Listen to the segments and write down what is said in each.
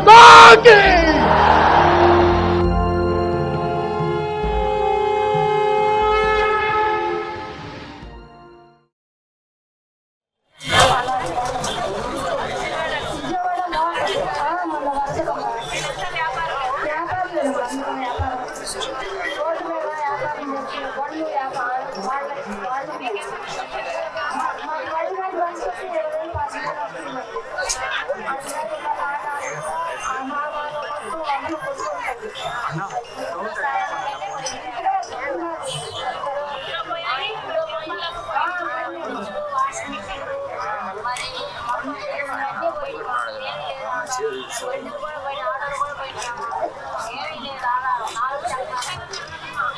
माँ की Thank you.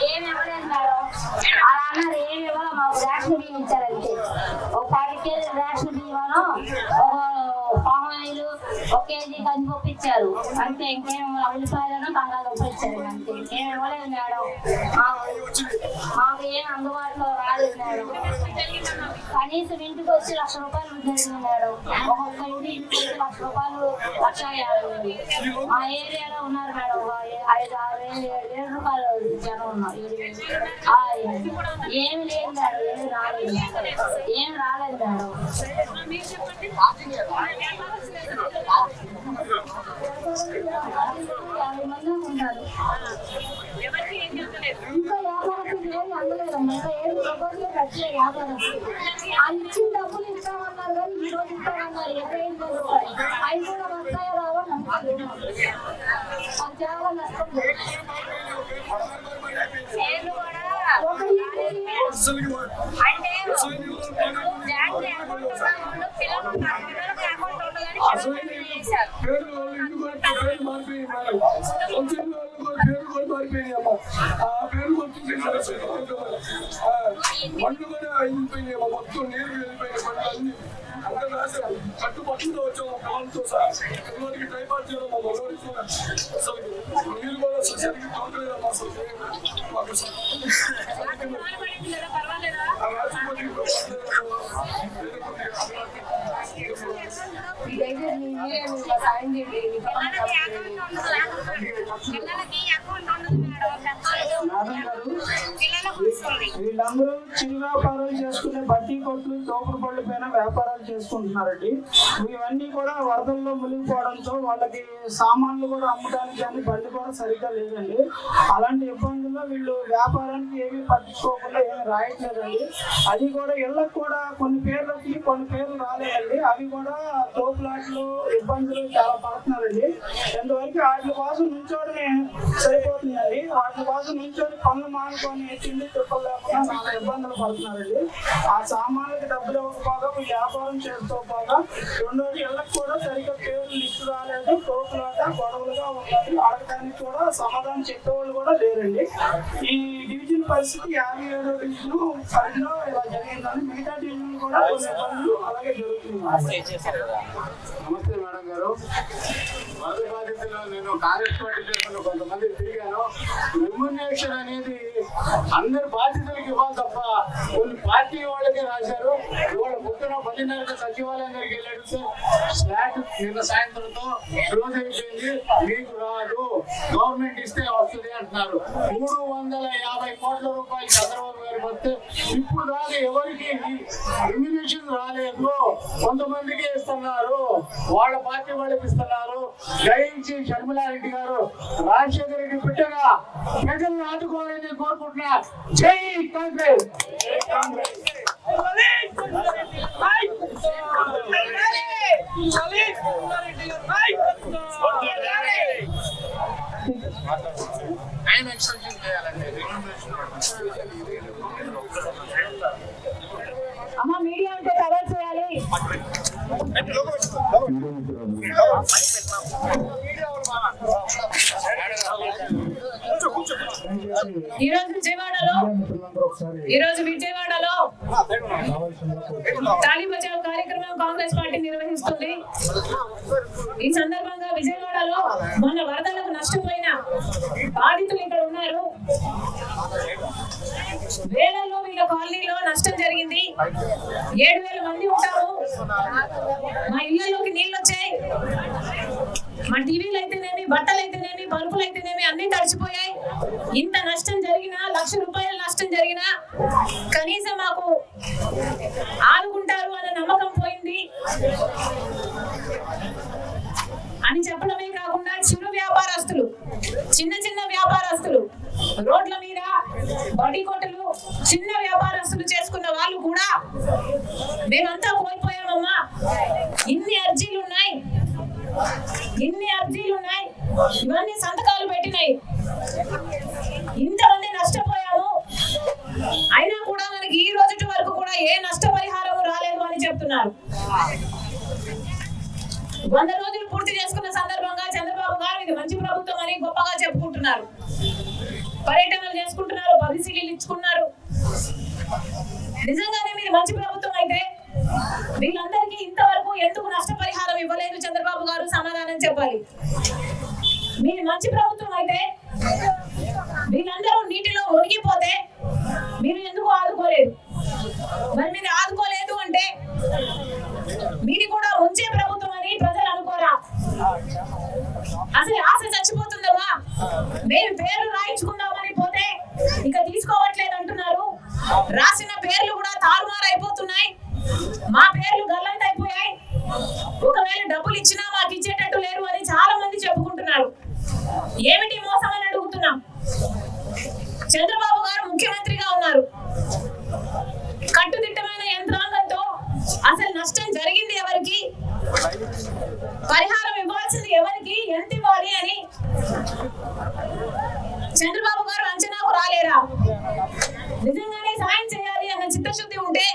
ఏమి ఇవ్వాలి మాకు. రేషన్ బియ్యం ఇచ్చారంటే ఒక పది కేజీ రేషన్ బియ్యమను ఒక పామ్ ఆయిల్ ఒక కేజీ కందిపప్పు ఇచ్చారు అంతే ఇంకేం ఉల్లిపాయలను బంగాళదుంప ఇచ్చారు. అంతే ఇంకేం ఇవ్వలేదు మేడం. మాకు మాకు ఏం అందుబాటులో రాలేదు మేడం. కనీసం ఇంటికి వచ్చి లక్ష రూపాయలు జరిగింది మేడం. ఒక్కొక్క ఇంటి ఇంటికి వచ్చి లక్ష రూపాయలు లక్ష యాభై మా ఏరియాలో ఉన్నారు మేడం. ఐదు ఆరు వేలు ఏడు రూపాయలు జనం ఉన్నారు. ఏమి లేదు మేడం ఏమి రాలేదు. ఏమి రాలేదు మేడం. యాభై మంది ఉంటారు ఇంకా ఏమి అందలేదమ్మా. ఇంకా ఏమి ప్రపోజల్ పెట్టలేదు వ్యాపారస్తులు వాళ్ళు ఇచ్చిన డబ్బులు ఇస్తామన్నారు కానీ ఈ రోజు ఇస్తామన్నారు. ఇరవై ఐదు వేల రూపాయలు అవి కూడా వస్తాయో రావో? నాకు తెలియదు. మాకు చాలా నష్టం. ఒక ఇంటికి అంటే మొత్తం నీరు వెళ్ళిపోయిన పనులన్నీ అన్ని అందరూ రాశారు కట్టు పట్టుతో వచ్చాము పిల్లలతో సహా పిల్లలకి టైఫాయిడ్ చేయడం మా మగవాడికి అసలు నీరు కూడా సొసైటీకి సరిగ్గా అసలు మాకు సాయం చేయండి వీళ్ళందరూ చిరు వ్యాపారాలు చేసుకునే బట్టి కొట్లు తోపుడు పళ్ళు పైన వ్యాపారాలు చేసుకుంటున్నారండి. ఇవన్నీ కూడా వరదల్లో మునిగిపోవడంతో వాళ్ళకి సామాన్లు కూడా అమ్మడానికి కానీ బండి కూడా సరిగ్గా లేదండి. అలాంటి ఇబ్బందుల్లో వీళ్ళు వ్యాపారానికి ఏమీ పట్టించుకోకుండా ఏమీ రాయట్లేదండి. అది కూడా ఇళ్ళకు కూడా కొన్ని పేర్లు వచ్చి కొన్ని పేర్లు రాలేదండి. అవి కూడా తోపులాట్లు ఇబ్బందులు చాలా పడుతున్నారండి. ఎందువరకు వాటి కోసం నుంచోడమే సరిపోతుందండి వాటి కోసం నుంచొని పనులు మానుకొని తిండి తిప్పలు చాలా ఇబ్బందులు పడుతున్నారండి ఆ సామాన్లకి డబ్బులు ఇవ్వకపోగా మీ వ్యాపారం చేసుకోకపోగా రెండోది ఇళ్ళకి కూడా సరిగ్గా పేర్లు లిస్టు రాలేదు. తోపులాట గొడవలుగా ఉన్నది అడగడానికి కూడా సమాధానం చెప్పేవాళ్ళు కూడా లేరండి. ఈ డివిజన్ పరిస్థితి యాభై ఏడో డివిజన్ పరిధిలో ఇలా జరిగిందని మిగతా డివిజన్ కూడా కొన్ని ఇబ్బందులు అలాగే జరుగుతున్నాయి. నమస్తే మేడం గారు. వరద బాధితులు నేను కాంగ్రెస్ పార్టీ కొంతమంది తిరిగాను. రిమ్యునేషన్ అనేది అందరు బాధితులకు ఇవ్వాలి తప్ప కొన్ని పార్టీ వాళ్ళకే రాశారు. ఇవాళ పొద్దున పదిన్నరకు సచివాలయం దగ్గరికి వెళ్ళాడు సార్. ఫ్లాట్ నిన్న సాయంత్రంతో క్లోజ్ అయిపోయింది. మీకు రాదు. గవర్నమెంట్ ఇస్తే వస్తుంది అంటున్నారు. మూడు వందల యాభై కోట్ల రూపాయలు చంద్రబాబు గారికి వస్తే ఇప్పుడు దాకా ఎవరికి రెమ్యునేషన్ రాలేదు. కొంతమందికి ఇస్తున్నారు. వాళ్ళ పార్టీ వాళ్ళకి ఇస్తున్నారు. దయించి షర్మిలారెడ్డి గారు రాజశేఖర రెడ్డి బిడ్డగా ప్రజలను ఆదుకోవాలని కోరుకుంటున్నా జై కాంగ్రెస్ టైం ఎక్స్టెన్షన్ చేయాలండి అమ్మ మీడియా అంటే కవర్ చేయాలి. ఈ రోజు విజయవాడలో ఈ రోజు విజయవాడలో తాళి బచావ్ కార్యక్రమం కాంగ్రెస్ పార్టీ నిర్వహిస్తుంది. ఈ సందర్భంగా విజయవాడలో మొన్న వరదలకు నష్టపోయిన బాధితులు ఇక్కడ ఉన్నారు. వేలల్లో వీళ్ళ కాలనీలో నష్టం జరిగింది. ఏడు వేల మంది ఉంటారు. మా ఇళ్ళలోకి నీళ్ళు వచ్చాయి. మన టీవీలు అయితేనేమి బట్టలు అయితేనేమి బల్బులు అయితేనేమి అన్ని తడిచిపోయాయి. ఇంత నష్టం జరిగినా లక్ష రూపాయల నష్టం జరిగినా కనీసం మాకు ఆదుకుంటారు అనే నమ్మకం పోయింది. అని చెప్పడమే కాకుండా చిన్న వ్యాపారస్తులు చిన్న చిన్న వ్యాపారస్తులు రోడ్ల మీద బడి కొట్టలు చిన్న వ్యాపారస్తులు చేసుకున్న వాళ్ళు కూడా మేమంతా కోల్పోయామమ్మా. ఇన్ని అర్జీలు ఉన్నాయి ఇన్ని అర్జీలు ఉన్నాయి ఇవన్నీ సంతకాలు పెట్టినాయి. ఇంతమంది నష్టపోయాము. అయినా కూడా మనకి ఈ రోజు వరకు కూడా ఏ నష్టపరిహారం రాలేదు అని చెప్తున్నారు. వంద రోజులు పూర్తి చేసుకున్న సందర్భంగా చంద్రబాబు గారు ఇది మంచి ప్రభుత్వం అని గొప్పగా చెప్పుకుంటున్నారు. పర్యటనలు చేసుకుంటున్నారు పబ్లిసిటీలు ఇచ్చుకున్నారు. నిజంగానే మీరు మంచి ప్రభుత్వం అయితే వీళ్ళందరికీ ఇంతవరకు ఎందుకు నష్టపరిహారం ఇవ్వలేదు చంద్రబాబు గారు? సమాధానం చెప్పాలి. మీరు మంచి ప్రభుత్వం అయితే వీళ్ళందరూ నీటిలో మునిగిపోతే మీరు ఎందుకు ఆదుకోలేదు? మరి మీరు ఆదుకోలేదు అంటే మీరు కూడా ఉంచే ప్రభుత్వం అని ప్రజలు అనుకోరా? అసలు ఆశ చచ్చిపోతుందమ్మా. మేము పేరు రాయించుకుందామా? ఇక తీసుకోవట్లేదు అంటున్నారు. రాసిన పేర్లు కూడా తారుమారు అయిపోతున్నాయి. మా పేర్లు గల్లంత అయిపోయాయి. ఒకవేళ డబ్బులు ఇచ్చినా మాకు ఇచ్చేటట్టు లేరు అని చాలా మంది చెప్పుకుంటున్నారు. ఏమిటి మోసం అని అడుగుతున్నాం. చంద్రబాబు గారు ముఖ్యమంత్రిగా ఉన్నారు. కట్టుదిట్టమైన యంత్రాంగంతో అసలు నష్టం జరిగింది ఎవరికి పరిహారం ఇవ్వాల్సింది ఎవరికి ఎంత ఇవ్వాలి అని చంద్రబాబు గారు అంచనాకు రాలేరా నిజంగానే సాయం చేయాలి అన్న చిత్తశుద్ధి ఉంటే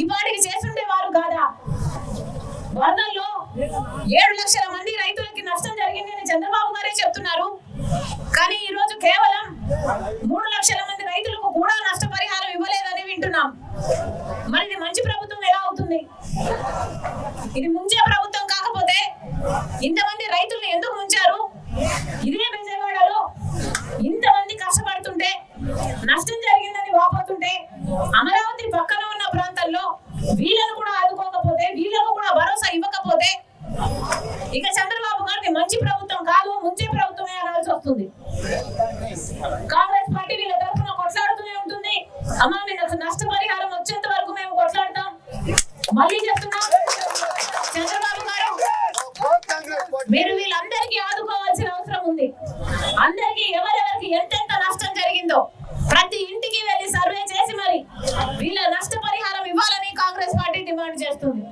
ఈ పాటికి చేస్తుండే వారు కాదా వరదల్లో ఏడు లక్షల మంది రైతులకి నష్టం జరిగింది అని చంద్రబాబు గారే చెప్తున్నారు కానీ ఈ రోజు కేవలం మూడు లక్షల మంది రైతులకు కూడా నష్టపరిహారం ఇవ్వలేదని వింటున్నాం. మరి ఇది మంచి ప్రభుత్వం ఎలా అవుతుంది? ఇది ముంచే ప్రభుత్వం కాకపోతే ఇంతమంది రైతులను ఎందుకు ముంచారు? ఇదే బీజేపీ ఇంతమంది కష్టపడుతుంటే నష్టం జరిగిందని వాపోతుంటే అమరావతి పక్కన ఉన్న ప్రాంతాల్లో వీళ్ళను కూడా ఆదుకోకపోతే వీళ్ళకు కూడా భరోసా ఇవ్వకపోతే ఇక చంద్రబాబు గారిని మంచి ప్రభుత్వం కాదు ముంచే ప్రభుత్వమే అనాల్సి వస్తుంది కాంగ్రెస్ పార్టీ వీళ్ళ తరఫున కొట్లాడుతూనే ఉంటుంది. అమ్మా మీకు నష్టపరిహారం వచ్చేంత వరకు మేము కొట్లాడతాం. మళ్ళీ చెప్తున్నాం చంద్రబాబు గారు మీరు వీళ్ళందరికీ ఆదుకోవాల్సిన అవసరం ఉంది. అందరికీ ఎవరెవరికి ఎంతెంత నష్టం జరిగిందో ప్రతి ఇంటికి వెళ్ళి సర్వే చేసి మరి వీళ్ళ నష్టపరిహారం ఇవ్వాలని కాంగ్రెస్ పార్టీ డిమాండ్ చేస్తుంది.